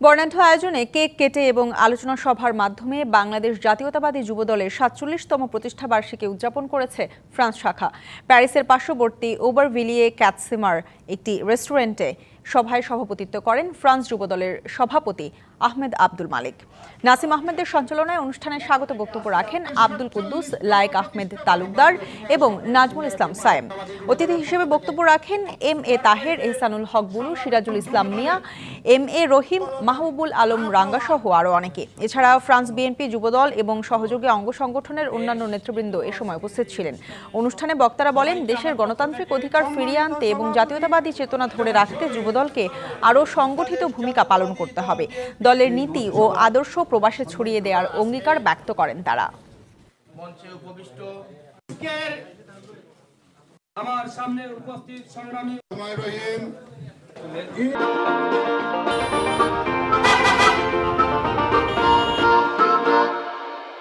বর্ণাঢ্য আয়োজনে কেক কেটে এবং আলোচনা সভার মাধ্যমে বাংলাদেশ জাতীয়তাবাদী যুবদলের সাতচল্লিশতম প্রতিষ্ঠা বার্ষিকী উদযাপন করেছে ফ্রান্স শাখা। প্যারিসের পার্শ্ববর্তী ওভারভিলিয়ে ক্যাটসিমার একটি রেস্টুরেন্টে সভায় সভাপতিত্ব করেন ফ্রান্স যুবদলের সভাপতি আহমেদ আব্দুল মালিক। নাসিম আহমেদের সঞ্চালনায় অনুষ্ঠানে স্বাগত বক্তব্য রাখেন আব্দুল কুদ্দুস, লায়েক আহমেদ তালুকদার এবং নাজমুল ইসলাম সায়েম। অতিথি হিসেবে বক্তব্য রাখেন M A Taher, Ehsanul Haque Bulu, Sirajul Islam Mia, M A Rahim, Mahbubul Alam Ranga সহ আরও অনেকে। এছাড়া ফ্রান্স বিএনপি যুবদল এবং সহযোগী অঙ্গ সংগঠনের অন্যান্য নেতৃবৃন্দ এ সময় উপস্থিত ছিলেন। অনুষ্ঠানে বক্তারা বলেন, দেশের গণতান্ত্রিক অধিকার ফিরিয়ে আনতে এবং জাতীয়তাবাদী চেতনা ধরে রাখতে যুবদলকে আরও সংগঠিত ভূমিকা পালন করতে হবে। দলের নীতি ও আদর্শ প্রবাসে ছড়িয়ে দেওয়ার অঙ্গীকার ব্যক্ত করেন তারা। মঞ্চে উপবিষ্ট আমার সামনে উপস্থিত সংগ্রামী। রহিম।